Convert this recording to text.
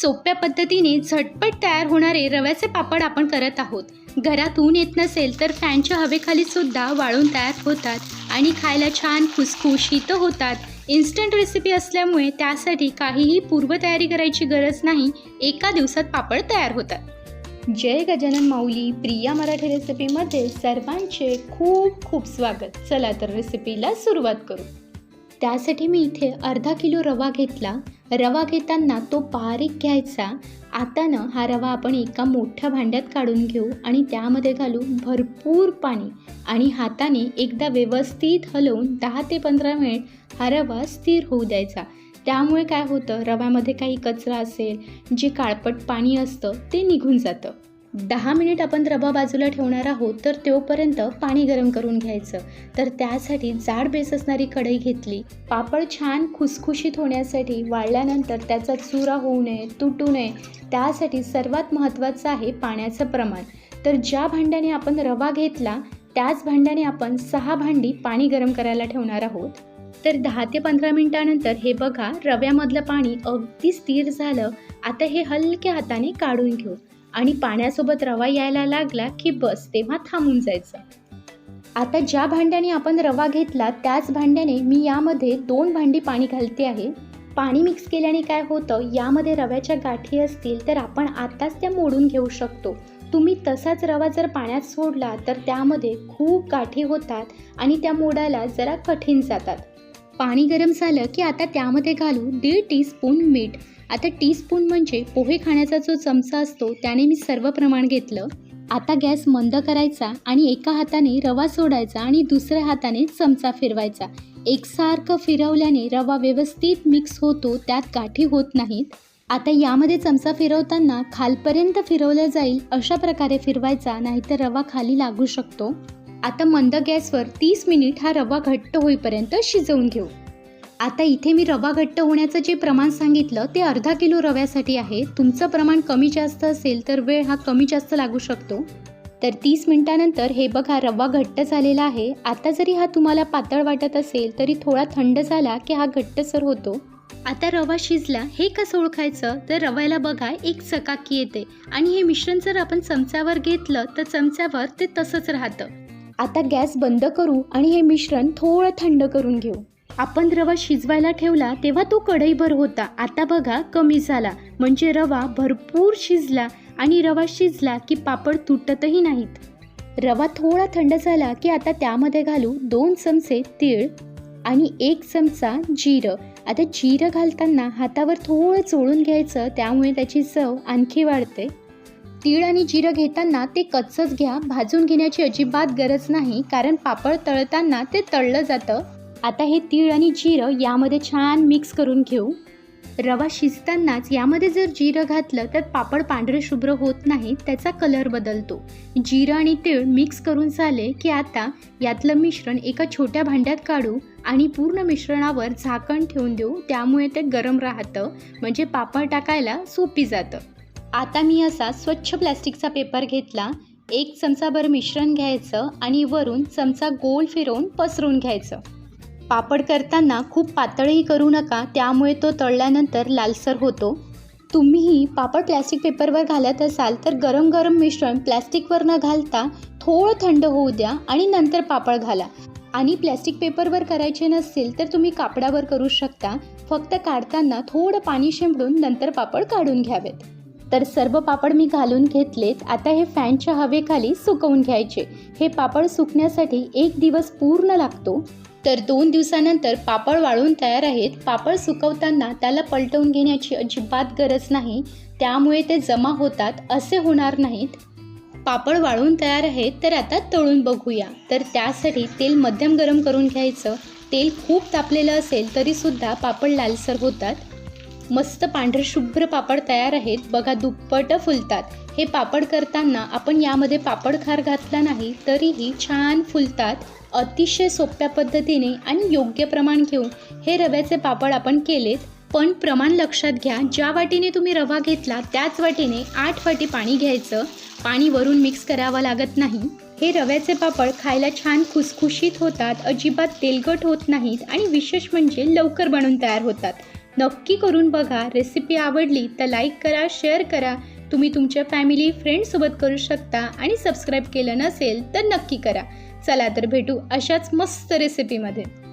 सोप्या पद्धतीने झटपट तयार होणारे रव्याचे पापड आपण करत आहोत. घरात ऊन येत नसेल तर फॅनच्या हवेखाली सुद्धा वाळून तयार होतात आणि खायला छान खुसखुशीत होतात. इन्स्टंट रेसिपी असल्यामुळे त्यासाठी काहीही पूर्वतयारी करायची गरज नाही. एका दिवसात पापड तयार होतात. जय गजानन माऊली प्रिया मराठी रेसिपीमध्ये सर्वांचे खूप खूप स्वागत. चला तर रेसिपीला सुरुवात करू. त्यासाठी मी इथे अर्धा किलो रवा घेतला. रवा घेताना तो बारीक घ्यायचा. आता ना हा रवा आपण एका मोठ्या भांड्यात काढून घेऊ आणि त्यामध्ये घालू भरपूर पाणी आणि हाताने एकदा व्यवस्थित हलवून दहा ते पंधरा मिनिट हा रवा स्थिर होऊ द्यायचा. त्यामुळे काय होतं? रव्यामध्ये काही कचरा असेल जे काळपट पाणी असतं ते निघून जातं. दहा मिनिट आपण रवा बाजूला ठेवणार आहोत तर तोपर्यंत पाणी गरम करून घ्यायचं. तर त्यासाठी जाड बेस असणारी कढई घेतली. पापड छान खुसखुशीत होण्यासाठी वाळल्यानंतर त्याचा चुरा होऊ नये तुटू नये. त्यासाठी सर्वात महत्त्वाचं आहे पाण्याचं प्रमाण. तर ज्या भांड्याने आपण रवा घेतला त्याच भांड्याने आपण सहा भांडी पाणी गरम करायला ठेवणार आहोत. तर दहा ते पंधरा मिनिटानंतर हे बघा रव्यामधलं पाणी अगदी स्थिर झालं. आता हे हलक्या हाताने काढून घेऊ. आणि पाण्यासोबत रवा यायला लागला की बस तेव्हा थांबून जायचं. आता ज्या भांड्याने आपण रवा घेतला त्याच भांड्याने मी यामध्ये दोन भांडी पाणी घालते आहे. पाणी मिक्स केल्याने काय होतं यामध्ये रव्याच्या गाठी असतील तर आपण आत्ताच त्या मोडून घेऊ शकतो. तुम्ही तसाच रवा जर पाण्यात सोडला तर त्यामध्ये खूप गाठी होतात आणि त्या मोडायला जरा कठीण जातात. पाणी गरम झालं की आता त्यामध्ये घालू दीड टीस्पून मीठ. आता टीस्पून म्हणजे पोहे खाण्याचा जो चमचा असतो त्याने मी सर्व प्रमाण घेतलं. आता गॅस मंद करायचा आणि एका हाताने रवा सोडायचा आणि दुसऱ्या हाताने चमचा फिरवायचा. एकसारखं फिरवल्याने रवा व्यवस्थित मिक्स होतो त्यात गाठी होत नाहीत. आता यामध्ये चमचा फिरवताना खालपर्यंत फिरवलं जाईल अशा प्रकारे फिरवायचा नाहीतर रवा खाली लागू शकतो. आता मंद गॅसवर तीस मिनिट हा रवा घट्ट होईपर्यंत शिजवून घेऊ. आता इथे मी रवा घट्ट होण्याचं जे प्रमाण सांगितलं ते अर्धा किलो रव्यासाठी आहे. तुमचं प्रमाण कमी जास्त असेल तर वेळ हा कमी जास्त लागू शकतो. तर तीस मिनिटानंतर हे बघा रवा घट्ट झालेला आहे. आता जरी हा तुम्हाला पातळ वाटत असेल तरी थोडा थंड झाला की हा घट्टसर होतो. आता रवा शिजला हे कसं ओळखायचं? तर रव्याला बघा एक चकाकी येते. आणि हे मिश्रण जर आपण चमच्यावर घेतलं तर चमच्यावर ते तसंच राहतं. आता गॅस बंद करू आणि हे मिश्रण थोडं थंड करून घेऊ. आपण रवा शिजवायला ठेवला तेव्हा तो कढईभर होता. आता बघा कमी झाला. म्हणजे रवा भरपूर शिजला आणि रवा शिजला की पापड तुटतही नाहीत. रवा थोडा थंड झाला की आता त्यामध्ये घालू दोन चमचे तीळ आणि एक चमचा जिरं. आता जिरं घालताना हातावर थोडं चोळून घ्यायचं त्यामुळे त्याची चव आणखी वाढते. तीळ आणि जिरं घेताना ते कच्चंच घ्या. भाजून घेण्याची अजिबात गरज नाही कारण पापड तळताना ते तळलं जातं. आता हे तीळ आणि जिरं यामध्ये छान मिक्स करून घेऊ. रवा शिजतानाच यामध्ये जर जिरं घातलं तर पापड पांढरे शुभ्र होत नाही त्याचा कलर बदलतो. जिरं आणि तीळ मिक्स करून झाले की आता यातलं मिश्रण एका छोट्या भांड्यात काढू आणि पूर्ण मिश्रणावर झाकण ठेवून देऊ. त्यामुळे ते गरम राहतं म्हणजे पापड टाकायला सोपी जातं. आता मी असा स्वच्छ प्लॅस्टिकचा पेपर घेतला एक चमचाभर मिश्रण घ्यायचं आणि वरून चमचा गोल फिरवून पसरून घ्यायचं. पापड करताना खूप पातळही करू नका त्यामुळे तो तळल्यानंतर लालसर होतो. तुम्हीही पापड प्लॅस्टिक पेपरवर घालत असाल तर गरम गरम मिश्रण प्लॅस्टिकवर न घालता थोडं थंड होऊ द्या आणि नंतर पापड घाला. आणि प्लॅस्टिक पेपरवर करायचे नसतील तर तुम्ही कापडावर करू शकता फक्त काढताना थोडं पाणी शिंपडून नंतर पापड काढून घ्यावेत. तर सर्व पापड मी घालून घेतलेत. आता हे फॅनच्या हवेखाली सुकवून घ्यायचे. हे पापड सुकण्यासाठी एक दिवस पूर्ण लागतो. तर दोन दिवसानंतर पापड वाळून तयार आहेत. पापड सुकवताना त्याला पलटवून घेण्याची अजिबात गरज नाही. त्यामुळे ते जमा होतात. असे होणार नाहीत. पापड वाळून तयार आहेत तर आता तळून बघूया. तर त्यासाठी तेल मध्यम गरम करून घ्यायचं. तेल खूप तापलेलं असेल तरीसुद्धा पापड लालसर होतात. मस्त पांढरशुभ्र पापड तयार आहेत. बघा दुप्पट फुलतात. हे पापड करताना आपण यामध्ये पापड खार घातला नाही तरीही छान फुलतात. अतिशय सोप्या पद्धतीने आणि योग्य प्रमाण घेऊन हे रव्याचे पापड आपण केलेत. पण प्रमाण लक्षात घ्या ज्या वाटीने तुम्ही रवा घेतला त्याच वाटीने आठ वाटी पाणी घ्यायचं. पाणी वरून मिक्स करावं लागत नाही. हे रव्याचे पापड खायला छान खुसखुशीत होतात अजिबात तेलकट होत नाहीत आणि विशेष म्हणजे लवकर बनून तयार होतात. नक्की करून बघा. रेसिपी आवडली तर लाईक करा शेअर करा. तुम्ही तुमच्या फॅमिली फ्रेंडसोबत करू शकता आणि सबस्क्राईब केलं नसेल तर नक्की करा. चला तर भेटू अशाच मस्त रेसिपीमध्ये